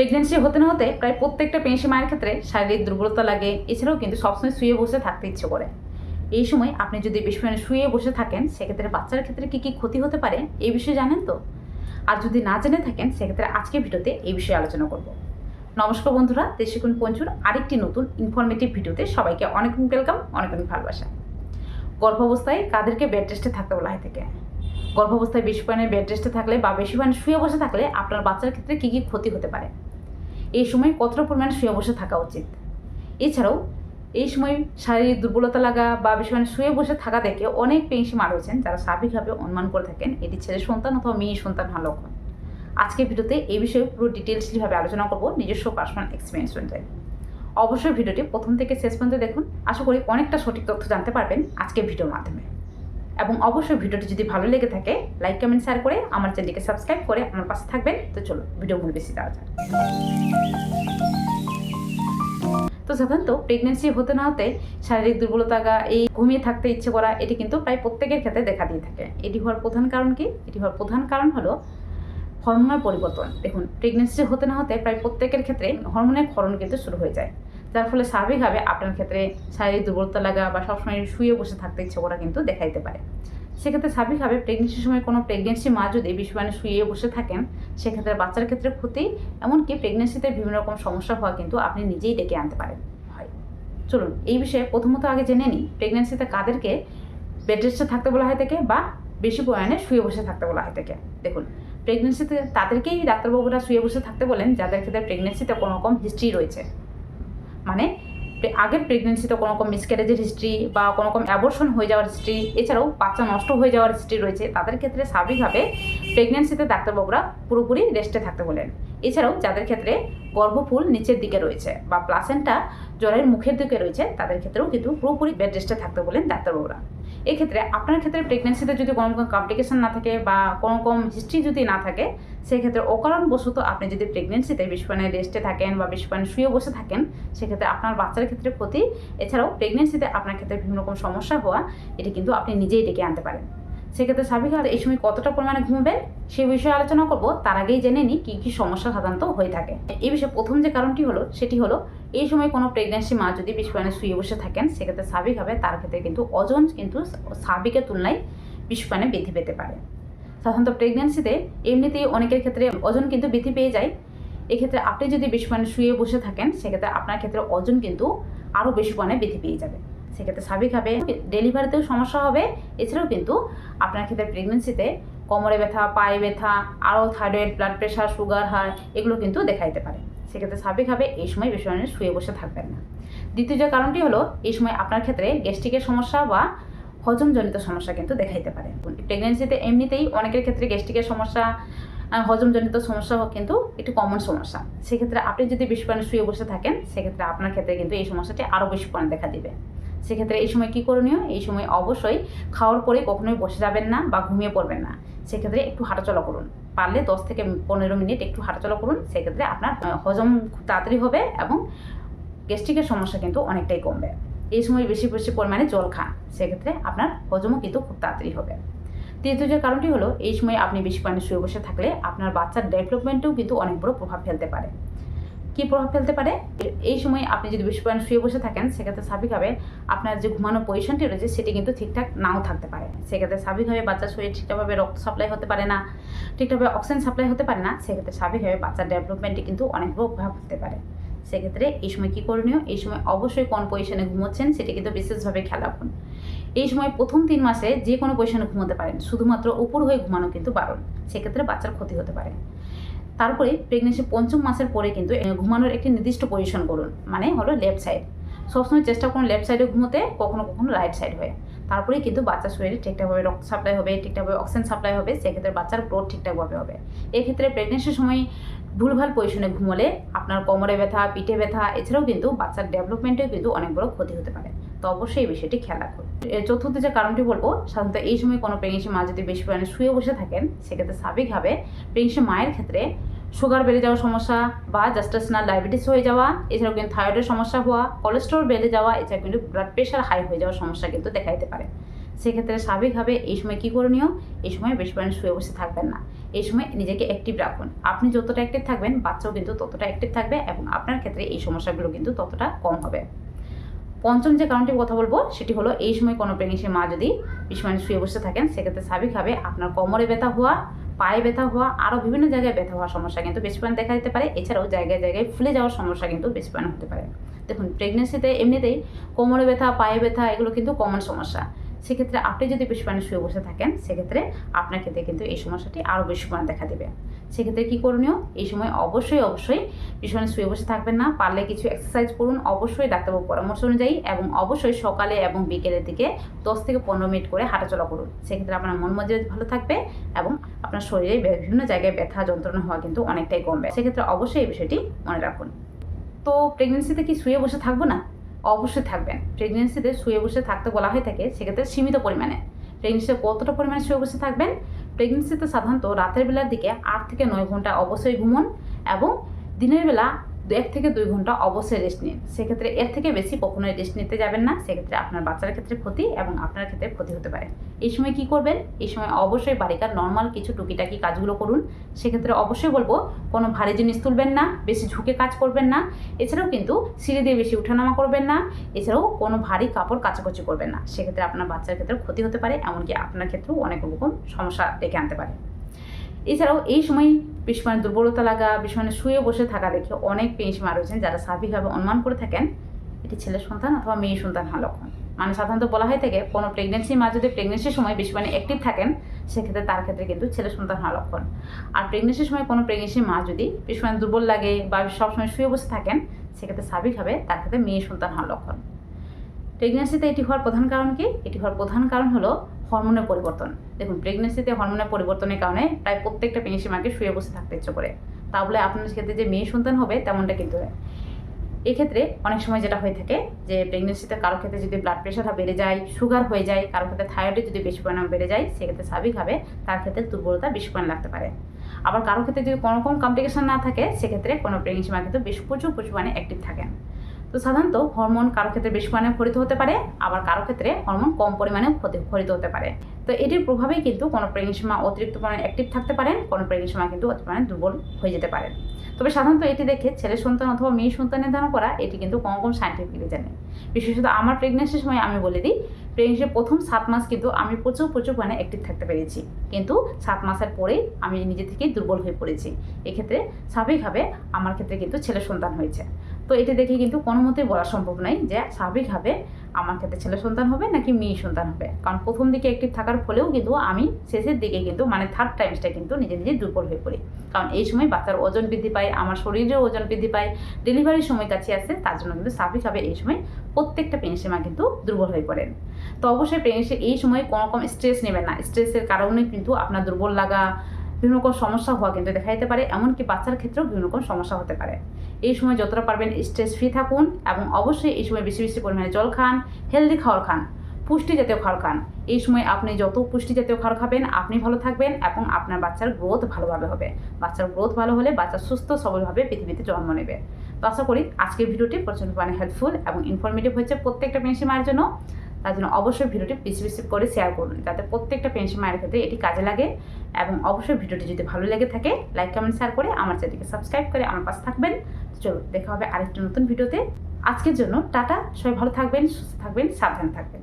Pregnancy হতে না হতে প্রায় প্রত্যেকটা পেনসি মায়ের ক্ষেত্রে শারীরিক দুর্বলতা লাগে। এছাড়াও কিন্তু সবসময় শুয়ে বসে থাকতে ইচ্ছে করে। এই সময় আপনি যদি বেশি পরিমাণে শুয়ে বসে থাকেন, সেক্ষেত্রে বাচ্চার ক্ষেত্রে কী কী ক্ষতি হতে পারে এই বিষয়ে জানেন তো? আর যদি না জেনে থাকেন, সেক্ষেত্রে আজকে ভিডিওতে এই বিষয়ে আলোচনা করব। নমস্কার বন্ধুরা দেশিকুন পঞ্চুর আরেকটি নতুন ইনফরমেটিভ ভিডিওতে সবাইকে অনেক অনেক ওয়েলকাম অনেক অনেক ভালোবাসা। গর্ভাবস্থায় কাদেরকে বেড রেস্টে থাকতে বলা হয় থেকে গর্ভাবস্থায় বেশি পরিমাণে বেড রেস্টে থাকলে বা বেশি পরিমাণে শুয়ে বসে থাকলে আপনার বাচ্চার ক্ষেত্রে কী কী ক্ষতি হতে পারে? এই সময় কতটা পরিমাণে শুয়ে বসে থাকা উচিত? এছাড়াও, এই সময় শারীরিক দুর্বলতা লাগা বা বেশি পরিমাণে শুয়ে বসে থাকা দেখে অনেক পেংসি মা রয়েছেন যারা স্বাভাবিকভাবে অনুমান করে থাকেন এটি ছেলে সন্তান অথবা মেয়ে সন্তান হওয়ার লক্ষণ। আজকের ভিডিওতে এই বিষয়ে পুরো ডিটেলসলিভাবে আলোচনা করব নিজস্ব পার্সোনাল এক্সপিরিয়েন্স অনুযায়ী। অবশ্যই ভিডিওটি প্রথম থেকে শেষ পর্যন্ত দেখুন। আশা করি অনেকটা সঠিক তথ্য জানতে পারবেন আজকের ভিডিওর মাধ্যমে। এবং অবশ্যই ভিডিওটি যদি ভালো লেগে থাকে লাইক কমেন্ট শেয়ার করে আমার চ্যানেলকে সাবস্ক্রাইব করে আমার পাশে থাকবেন। তো চলো ভিডিও মূল বেশি দেওয়া যাক। তো সাধারণত প্রেগনেন্সি হতে না হতে শারীরিক দুর্বলতা এই ঘুমিয়ে থাকতে ইচ্ছে করা, এটি কিন্তু প্রায় প্রত্যেকের ক্ষেত্রে দেখা দিয়ে থাকে। এটি হওয়ার প্রধান কারণ কি? এটি হওয়ার প্রধান কারণ হলো হরমোনের পরিবর্তন। দেখুন প্রেগনেন্সি হতে না হতে প্রায় প্রত্যেকের ক্ষেত্রে হরমোনের ক্ষরণ কিন্তু শুরু হয়ে যায়। যার ফলে স্বাভাবিকভাবে আপনার ক্ষেত্রে শারীরিক দুর্বলতা লাগা বা সবসময় শুয়ে বসে থাকতে ইচ্ছে করা কিন্তু দেখাইতে পারে। সেক্ষেত্রে স্বাভাবিকভাবে প্রেগনেন্সির সময় কোনো প্রেগনেন্সি মা যদি বেশি মানে শুয়ে বসে থাকেন, সেক্ষেত্রে বাচ্চার ক্ষেত্রে ক্ষতি, এমনকি প্রেগনেন্সিতে বিভিন্ন রকম সমস্যা হওয়া কিন্তু আপনি নিজেই ডেকে আনতে পারেন। হয়। চলুন, এই বিষয়ে প্রথমত আগে জেনে নিই প্রেগনেন্সিতে কাদেরকে বেড রেস্টে থাকতে বলা হয় থেকে বা বেশি পরিমাণে শুয়ে বসে থাকতে বলা হয় থেকে দেখুন প্রেগনেন্সিতে তাদেরকেই ডাক্তারবাবুরা শুয়ে বসে থাকতে বলেন, যাদের ক্ষেত্রে প্রেগনেন্সিতে কোনো রকম হিস্ট্রি রয়েছে। মানে আগের প্রেগনেন্সিতে কোনো রকম মিসক্যারেজের হিস্ট্রি বা কোনো রকম অ্যাবর্শন হয়ে যাওয়ার হিস্ট্রি এছাড়াও বাচ্চা নষ্ট হয়ে যাওয়ার হিস্ট্রি রয়েছে, তাদের ক্ষেত্রে স্বাভাবিকভাবে প্রেগনেন্সিতে ডাক্তারবাবুরা পুরোপুরি রেস্টে থাকতে বলেন। এছাড়াও যাদের ক্ষেত্রে গর্ভফুল নিচের দিকে রয়েছে বা প্লাসেন্টা জ্বরের মুখের দিকে রয়েছে, তাদের ক্ষেত্রেও কিন্তু পুরোপুরি বেড রেস্টে থাকতে বলেন ডাক্তারবাবুরা। এক্ষেত্রে আপনার ক্ষেত্রে প্রেগনেন্সিতে যদি কোনো রকম কমপ্লিকেশান না থাকে বা কোনো রকম হিস্ট্রি যদি না থাকে, সেক্ষেত্রে অকারণবশত আপনি যদি প্রেগনেন্সিতে বিস্ফোরণে রেস্টে থাকেন বা বিস্ফোরণে শুয়ে বসে থাকেন, সেক্ষেত্রে আপনার বাচ্চার ক্ষেত্রে ক্ষতি। এছাড়াও প্রেগনেন্সিতে আপনার ক্ষেত্রে বিভিন্ন রকম সমস্যা হওয়া, এটি কিন্তু আপনি নিজেই ডেকে আনতে পারেন। সেক্ষেত্রে স্বাভাবিকভাবে এই সময় কতটা পরিমাণে ঘুমাবেন সে বিষয়ে আলোচনা করব। তার আগেই জেনে নিই কী কী সমস্যা সাধারণত হয়ে থাকে। এই বিষয়ে প্রথম যে কারণটি হলো, সেটি হলো এই সময় কোনো প্রেগনেন্সি মা যদি বেশি পরিমাণে শুয়ে বসে থাকেন, সেক্ষেত্রে স্বাভাবিকভাবে তার ক্ষেত্রে কিন্তু ওজন কিন্তু স্বাভাবিকের তুলনায় বেশি পরিমাণে বৃদ্ধি পেতে পারে। সাধারণত প্রেগনেন্সিতে এমনিতেই অনেকের ক্ষেত্রে ওজন কিন্তু বৃদ্ধি পেয়ে যায়। এক্ষেত্রে আপনি যদি বেশি পরিমাণে শুয়ে বসে থাকেন, সেক্ষেত্রে আপনার ক্ষেত্রে ওজন কিন্তু আরও বেশি পরিমাণে বৃদ্ধি পেয়ে যাবে। সেক্ষেত্রে স্বাভাবিকভাবে ডেলিভারিতেও সমস্যা হবে। এছাড়াও কিন্তু আপনার ক্ষেত্রে প্রেগনেন্সিতে কোমরে ব্যথা, পায়ে ব্যথা, আরও থাইরয়েড ব্লাড প্রেশার সুগার হার এগুলো কিন্তু দেখা দিতে পারে। সেক্ষেত্রে স্বাভাবিকভাবে এই সময় বেশি শুয়ে বসে থাকবেন না। দ্বিতীয় যে কারণটি হলো, এই সময় আপনার ক্ষেত্রে গ্যাস্ট্রিকের সমস্যা বা হজমজনিত সমস্যা কিন্তু দেখা দিতে পারে। প্রেগনেন্সিতে এমনিতেই অনেকের ক্ষেত্রে গ্যাস্ট্রিকের সমস্যা হজমজনিত সমস্যা কিন্তু একটু কমন সমস্যা। সেক্ষেত্রে আপনি যদি বেশি শুয়ে বসে থাকেন, সেক্ষেত্রে আপনার ক্ষেত্রে কিন্তু এই সমস্যাটি আরও বেশি দেখা দিবে। সেক্ষেত্রে এই সময় কী করণীয়? এই সময় অবশ্যই খাওয়ার পরে কখনোই বসে যাবেন না বা ঘুমিয়ে পড়বেন না। সেক্ষেত্রে একটু হাঁটাচলা করুন। পারলে দশ থেকে পনেরো মিনিট একটু হাঁটাচলা করুন। সেক্ষেত্রে আপনার হজম খুব তাড়াতাড়ি হবে এবং গ্যাস্ট্রিকের সমস্যা কিন্তু অনেকটাই কমবে। এই সময় বেশি বেশি পরিমাণে জল খান। সেক্ষেত্রে আপনার হজমও কিন্তু খুব তাড়াতাড়ি হবে। তৃতীয় যে কারণটি হলো, এই সময় আপনি বেশি পানি শুয়ে বসে থাকলে আপনার বাচ্চার ডেভেলপমেন্টেও কিন্তু অনেক বড় প্রভাব ফেলতে পারে। কী প্রভাব ফেলতে পারে? এই সময় আপনি যদি বেশি পরিমাণে শুয়ে বসে থাকেন, সেক্ষেত্রে স্বাভাবিকভাবে আপনার যে ঘুমানোর পজিশনটি রয়েছে, সেটি কিন্তু ঠিকঠাক নাও থাকতে পারে। সেক্ষেত্রে স্বাভাবিকভাবে বাচ্চার শরীর ঠিকঠাকভাবে রক্ত সাপ্লাই হতে পারে না, ঠিকঠাকভাবে অক্সিজেন সাপ্লাই হতে পারে না, সেক্ষেত্রে স্বাভাবিকভাবে বাচ্চার ডেভেলপমেন্টে কিন্তু অনেক বড় প্রভাব ফেলতে পারে। সেক্ষেত্রে এই সময় কী করণীয়? এই সময় অবশ্যই কোন পজিশনে ঘুমোচ্ছেন, সেটি কিন্তু বিশেষভাবে খেয়াল রাখুন। এই সময় প্রথম তিন মাসে যে কোনো পজিশনে ঘুমোতে পারেন, শুধুমাত্র উপর হয়ে ঘুমানো কিন্তু বারণ। সেক্ষেত্রে বাচ্চার ক্ষতি হতে পারে। তারপরে প্রেগনেন্সি পঞ্চম মাসের পরে কিন্তু ঘুমানোর একটি নির্দিষ্ট পজিশন করুন মানে হলো লেফট সাইড সবসময় চেষ্টা করুন লেফট সাইডে ঘুমোতে, কখনো কখনো রাইট সাইড হয়ে। তারপরে কিন্তু বাচ্চার শরীরে ঠিকঠাকভাবে রক্ত সাপ্লাই হবে ঠিকঠাকভাবে অক্সিজেন সাপ্লাই হবে, সেক্ষেত্রে বাচ্চার গ্রোথ ঠিকঠাকভাবে হবে। এক্ষেত্রে প্রেগনেন্সির সময় ভুলভাল পজিশনে ঘুমোলে, আপনার কোমরে ব্যথা, পিঠে ব্যথা, এছাড়াও কিন্তু বাচ্চার ডেভেলপমেন্টেও কিন্তু অনেক বড় ক্ষতি হতে পারে। তো অবশ্যই বিষয়টি খেয়াল রাখুন। চতুর্থ যে কারণটি বলব, সাধারণত এই সময় কোনো প্রেগনেন্সি মা যদি বেশি পরিমাণে শুয়ে বসে থাকেন, সেক্ষেত্রে স্বাভাবিকভাবে প্রেগনেন্সি মায়ের ক্ষেত্রে সুগার বেড়ে যাওয়ার সমস্যা বা জাস্টাসনাল ডায়াবেটিস হয়ে যাওয়া, এছাড়াও কিন্তু থাইরয়েডের সমস্যা হওয়া কোলেস্ট্রল বেড়ে যাওয়া এছাড়া কিন্তু ব্লাড প্রেশার হাই হয়ে যাওয়ার সমস্যা কিন্তু দেখা দিতে পারে। সেক্ষেত্রে স্বাভাবিকভাবে এই সময় কী করণীয়? এই সময় বেশি পরিমাণে শুয়ে বসে থাকবেন না। এই সময় নিজেকে অ্যাক্টিভ রাখুন। আপনি যতটা অ্যাক্টিভ থাকবেন, বাচ্চাও কিন্তু ততটা অ্যাক্টিভ থাকবে এবং আপনার ক্ষেত্রে এই সমস্যাগুলো কিন্তু ততটা কম হবে। পঞ্চম যে কারণটি কথা বলব, সেটি হলো এই সময় কোনো প্রেগনেন্সি মা যদি বিশ মিনিট শুয়ে বসে থাকেন, সেক্ষেত্রে স্বাভাবিকভাবে আপনার কোমরে ব্যথা হওয়া, পায়ে ব্যথা হওয়া, আরও বিভিন্ন জায়গায় ব্যথা হওয়ার সমস্যা কিন্তু বেশি পরিমাণ দেখা দিতে পারে। এছাড়াও জায়গায় জায়গায় ফুলে যাওয়ার সমস্যা কিন্তু বেশি পরিমাণ হতে পারে। দেখুন, প্রেগনেন্সিতে এমনিতেই কোমরে ব্যথা, পায়ে ব্যথা, এগুলো কিন্তু কমন সমস্যা। সেক্ষেত্রে আপনি যদি বেশি পরিমাণে শুয়ে বসে থাকেন, সেক্ষেত্রে আপনার ক্ষেত্রে কিন্তু এই সমস্যাটি আরও বেশি পরিমাণ দেখা দেবে। সেক্ষেত্রে কী করণীয়? এই সময় অবশ্যই অবশ্যই ভীষণ শুয়ে বসে থাকবেন না। পারলে কিছু এক্সারসাইজ করুন। অবশ্যই ডাক্তারবাবু পরামর্শ অনুযায়ী এবং অবশ্যই সকালে এবং বিকেলের দিকে দশ থেকে পনেরো মিনিট করে হাঁটাচলা করুন। সেক্ষেত্রে আপনার মন মজুরি ভালো থাকবে এবং আপনার শরীরে বিভিন্ন জায়গায় ব্যথা, যন্ত্রণা হওয়া কিন্তু অনেকটাই কমবে। সেক্ষেত্রে অবশ্যই এই বিষয়টি মনে রাখুন। তো প্রেগনেন্সিতে কি শুয়ে বসে থাকব না? অবশ্যই থাকবেন। প্রেগনেন্সিতে শুয়ে বসে থাকতে বলা হয়ে থাকে, সেক্ষেত্রে সীমিত পরিমাণে। প্রেগনেন্সিতে কতটা পরিমাণে শুয়ে বসে থাকবেন? প্রেগনেন্সিতে সাধারণত রাতের বেলার দিকে আট থেকে নয় ঘণ্টা অবশ্যই ঘুমন এবং দিনের বেলা এক থেকে দুই ঘণ্টা অবশ্যই রেস্ট নিন। সেক্ষেত্রে এর থেকে বেশি কখনোই রেস্ট নিতে যাবেন না। সেক্ষেত্রে আপনার বাচ্চার ক্ষেত্রে ক্ষতি এবং আপনার ক্ষেত্রে ক্ষতি হতে পারে। এই সময় কি করবেন? এই সময় অবশ্যই বাড়িকার নর্মাল কিছু টুকিটাকি কাজগুলো করুন। সেক্ষেত্রে অবশ্যই বলব, কোনো ভারী জিনিস তুলবেন না, বেশি ঝুঁকে কাজ করবেন না। এছাড়াও কিন্তু সিঁড়ি দিয়ে বেশি উঠানামা করবেন না। এছাড়াও কোনো ভারী কাপড় কাচাকুচি করবেন না। সেক্ষেত্রে আপনার বাচ্চার ক্ষেত্রে ক্ষতি হতে পারে, এমনকি আপনার ক্ষেত্রেও অনেক রকম সমস্যা ডেকে আনতে পারে। এছাড়াও এই সময় বেশ মানে দুর্বলতা লাগা বেশ মানে শুয়ে বসে থাকা দেখে অনেক পেশমা রয়েছেন যারা স্বাভাবিকভাবে অনুমান করে থাকেন এটি ছেলে সন্তান অথবা মেয়ে সন্তান হওয়ার লক্ষণ। মানে সাধারণত বলা হয়ে থাকে, কোনো প্রেগনেন্সি মা যদি প্রেগনেন্সির সময় বেশি মানে অ্যাক্টিভ থাকেন, সেক্ষেত্রে তার ক্ষেত্রে কিন্তু ছেলে সন্তান হওয়ার লক্ষণ। আর প্রেগনেন্সির সময় কোনো প্রেগনেন্সি মা যদি বেশি মানে দুর্বল লাগে বা সবসময় শুয়ে বসে থাকেন, সেক্ষেত্রে স্বাভাবিকভাবে তার ক্ষেত্রে মেয়ে সন্তান হওয়ার লক্ষণ। প্রেগনেন্সিতে এটি হওয়ার প্রধান কারণ কি? এটি হওয়ার প্রধান কারণ হলো হরমোনের পরিবর্তন। দেখুন প্রেগনেন্সিতে হরমোনের পরিবর্তনের কারণে প্রায় প্রত্যেকটা প্রেগনেন্সি মাকে শুয়ে বসে থাকতে ইচ্ছে করে। তা বলে আপনার ক্ষেত্রে যে মেয়ে সন্তান হবে, তেমনটা কিন্তু নয়। এক্ষেত্রে অনেক সময় যেটা হয়ে থাকে যে প্রেগনেন্সিতে কারও ক্ষেত্রে যদি ব্লাড প্রেশারটা বেড়ে যায় সুগার হয়ে যায়, কারও ক্ষেত্রে থাইরয়েডে যদি বেশি পরিমাণ বেড়ে যায়, সেক্ষেত্রে স্বাভাবিকভাবে তার ক্ষেত্রে দুর্বলতা বেশি পরিমাণ লাগতে পারে। আবার কারও ক্ষেত্রে যদি কোনো রকম কমপ্লিকেশন না থাকে, সেক্ষেত্রে কোনো প্রেগনেন্সি মা কিন্তু বেশ প্রচুর প্রচুর পরিমাণে অ্যাক্টিভ থাকেন। তো সাধারণত হরমোন কারও ক্ষেত্রে বেশি পরিমাণে ক্ষরিত হতে পারে, আবার কারও ক্ষেত্রে হরমোন কম পরিমাণে ক্ষরিত হতে পারে। তো এটির প্রভাবেই কিন্তু কোনো প্রেগনেন্সি মা অতিরিক্ত পরিমাণে অ্যাক্টিভ থাকতে পারেন কোনো প্রেগনেন্সি মা কিন্তু অতিরিক্ত পরিমাণে দুর্বল হয়ে যেতে পারেন তবে সাধারণত এটি দেখে ছেলে সন্তান অথবা মেয়ে সন্তান নির্ধারণ করা, এটি কিন্তু কম কম সাইন্টিফিক জানে। বিশেষত আমার প্রেগনেন্সির সময় আমি বলে দিই প্রেগনেন্সির প্রথম সাত মাস কিন্তু আমি প্রচুর প্রচুর পরিমাণে অ্যাক্টিভ থাকতে পেরেছি। কিন্তু সাত মাসের পরে আমি নিজে থেকেই দুর্বল হয়ে পড়েছি। এক্ষেত্রে স্বাভাবিকভাবে আমার ক্ষেত্রে কিন্তু ছেলে সন্তান হয়েছে। তো এটি দেখে কিন্তু কোনো মতেই বলা সম্ভব নয় যে স্বাভাবিকভাবে আমার ক্ষেত্রে ছেলে সন্তান হবে নাকি মেয়ে সন্তান হবে? কারণ প্রথম দিকে অ্যাক্টিভ থাকার ফলেও কিন্তু আমি শেষের দিকে কিন্তু মানে থার্ড টাইমসটা কিন্তু নিজে নিজে দুর্বল হয়ে পড়ি। কারণ এই সময় বাচ্চার ওজন বৃদ্ধি পায়, আমার শরীরেও ওজন বৃদ্ধি পায় ডেলিভারির সময় কাছে আসে, তার জন্য কিন্তু স্বাভাবিকভাবে এই সময় প্রত্যেকটা প্রেগনেন্সি মা কিন্তু দুর্বল হয়ে পড়েন। তো অবশ্যই প্রেগনেন্সি এই সময় কোনো রকম স্ট্রেস নেবেন না। স্ট্রেসের কারণে কিন্তু আপনার দুর্বল লাগা বিভিন্ন রকম সমস্যা হওয়া কিন্তু দেখা যেতে পারে, এমনকি বাচ্চার ক্ষেত্রেও বিভিন্ন রকম সমস্যা হতে পারে। এই সময় যতটা পারবেন স্ট্রেস ফ্রি থাকুন এবং অবশ্যই এই সময় বেশি বেশি পরিমাণে জল খান হেলদি খাওয়ার খান, পুষ্টি জাতীয় খাবার খান। এই সময় আপনি যত পুষ্টি জাতীয় খাবার খাবেন, আপনি ভালো থাকবেন এবং আপনার বাচ্চার গ্রোথ ভালোভাবে হবে। বাচ্চার গ্রোথ ভালো হলে বাচ্চা সুস্থ, সবলভাবে পৃথিবীতে জন্ম নেবে। তো আশা করি আজকের ভিডিওটি প্রচণ্ড পরিমাণে হেল্পফুল এবং ইনফরমেটিভ হয়েছে প্রত্যেকটা মায়ের জন্য। তার জন্য অবশ্যই ভিডিওটি পিছু পিছু করে শেয়ার করুন, যাতে প্রত্যেকটা পেনশন মায়ের ক্ষেত্রে এটি কাজে লাগে এবং অবশ্যই ভিডিওটি যদি ভালো লেগে থাকে লাইক কমেন্ট শেয়ার করে আমার চ্যানেলকে সাবস্ক্রাইব করে আমার পাশে থাকবেন। চলো দেখা হবে আরেকটা নতুন ভিডিওতে। আজকের জন্য টাটা, সবাই ভালো থাকবেন, সুস্থ থাকবেন, সাবধান থাকবেন।